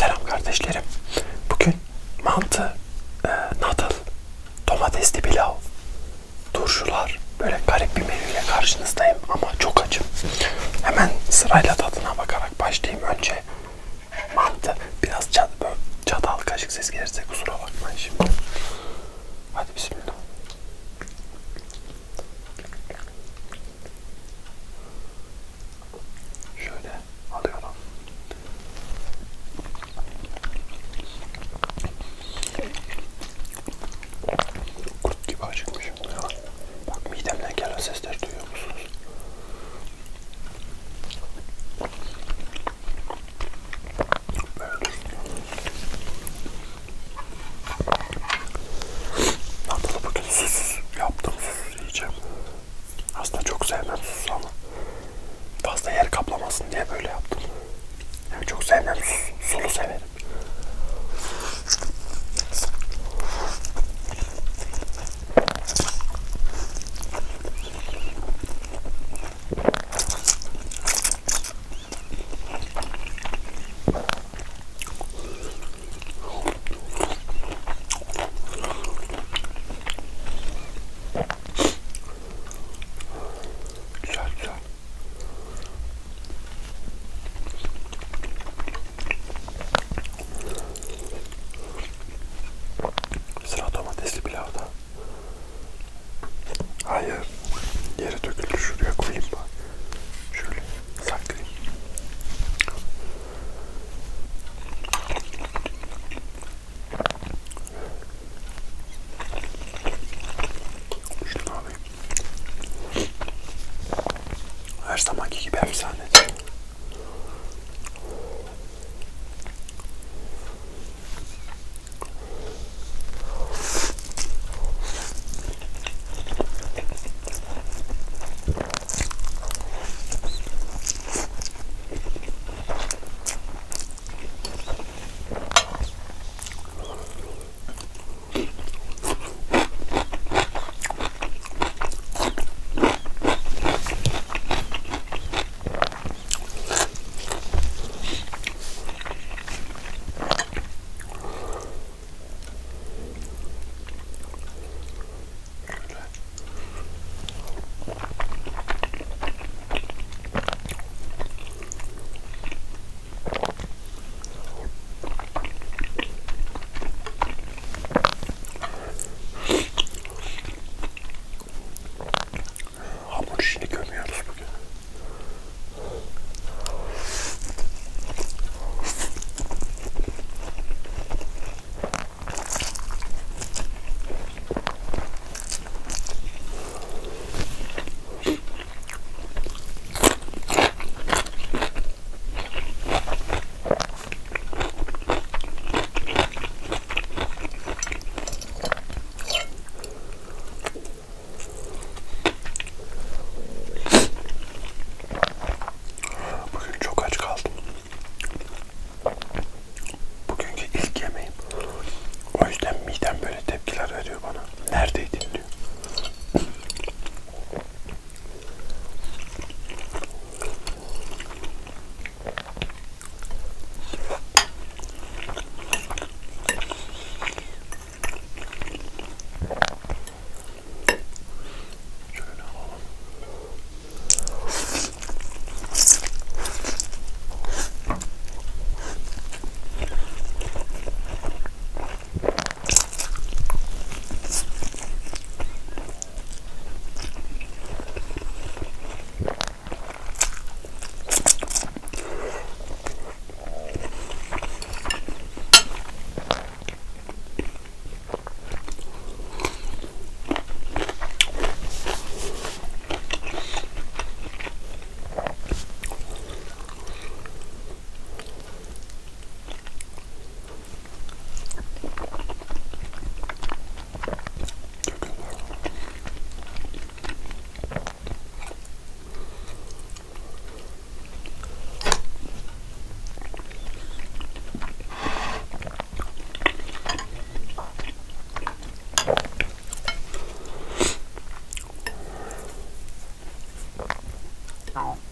Selam kardeşlerim. Bugün mantı, e, nadal, domatesli pilav, turşular böyle garip bir menüyle karşınızdayım ama çok açım. Hemen sırayla tadına bakarak başlayayım. Önce mantı. Biraz çat, böyle çatal kaşık ses gelirse kusura bakmayın şimdi. 감사하네. Kyle.